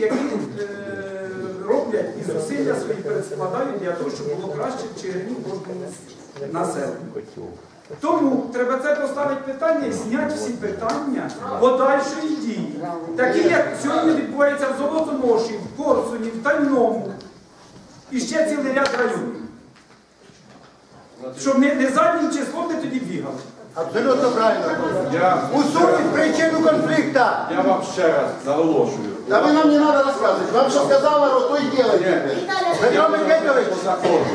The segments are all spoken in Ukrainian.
які е, роблять і зусилля свої перескладають для того, щоб було краще в Чигирині кожному населенню. Тому треба це поставити питання і зняти всі питання подальшої дії. Такі, як сьогодні відбувається в Золотоноші, в Корсуні, в Тальному і ще цілий ряд районів. Щоб не, не заднім числом не тоді бігали. Абсолютно правильно. Я, Усунуть причину конфликта. я вам ще раз наголошую. Да вы нам не надо рассказывать. Вам что сказал народ, то и делайте. Петро Микитович, По закону.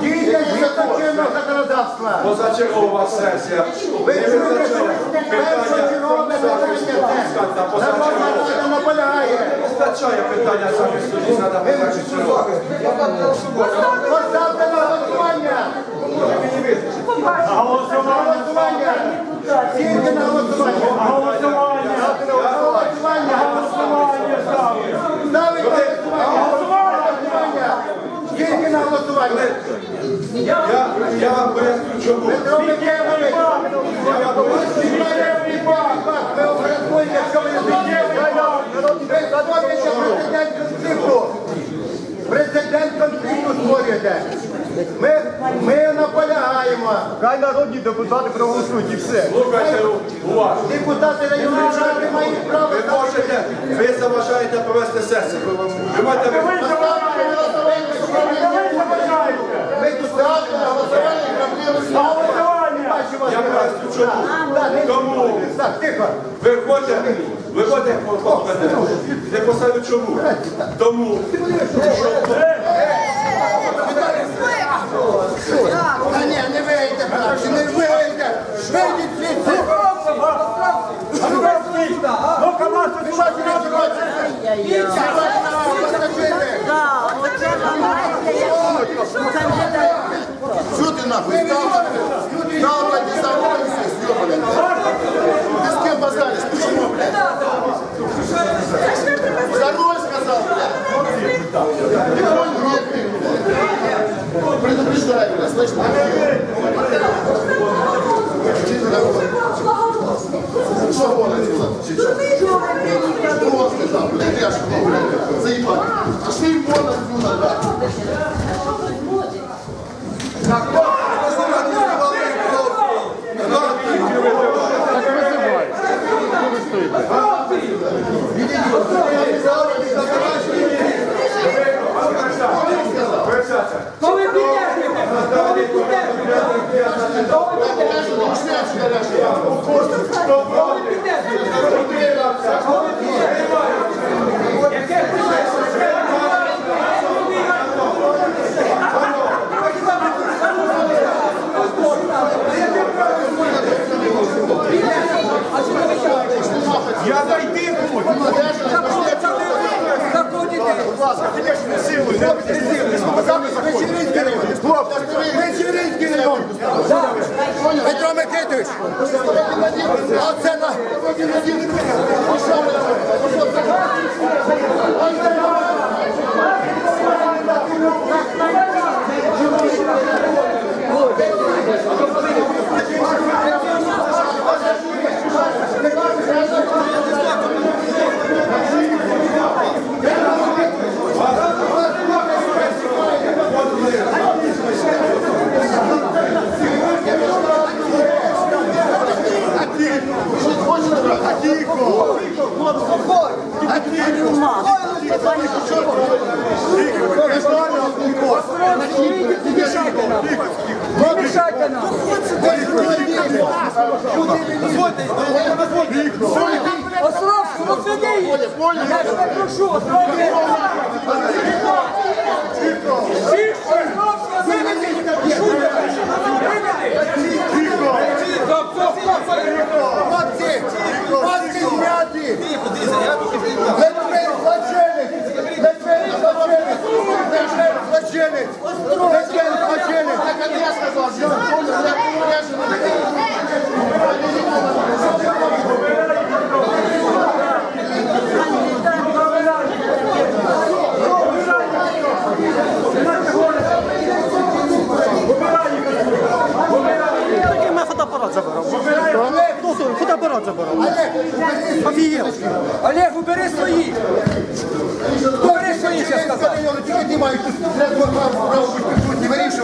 дійте згідно чинного законодавства. Позачергова сесія Ви чуєте, що питання першочергове захисту питання Луцька та. На вас позачергова. народ наполягає. Визначає питання Луцька та позачергова. Поставте на голосування. На голосування. Тільки на голосування. На голосування. На голосування. Ставите на голосування. Тільки на голосування. Я, я вам поясню, чому. Президент конфлікту. Створюєте. Ми, ми наполягаємо. Хай народні депутати проголосують і все. Слухайте уважно. Депутати районної ради мають право Ви можете, ви заважаєте провести сесію. Ви маєте ви- поставити на голосування, що ви Тут на голосування проблеми. Я чому. Тому Так, тихо. поставлю чому. Тому, Та ні, не вийде, братці, не вийде. Вийдіть звідси. Ну-ка, вас тут Да, оце вам знаєте, як кандидат. Що ти нахуй став? Став так і заводишся, съебаный. Ты с кем базаришь? Почему, блядь? За мной сказал, блядь. Ты понял? Нет, ты, блядь. Предупреждаю, блядь, слышь, Что вон отсюда? Сейчас. Ну вот сказал, блядь, я что, блядь, заебал. Пошли вон отсюда, блядь. 잡고! Ж не силою, не силою. Хлопці, Вечеринський район. Петро Микитович, оце на... Островському під апарат заборов. Олег, Олег, убери свої. Убери свої, я сказав. Тільки ти маєш, треба право бути присутні, вирішуй.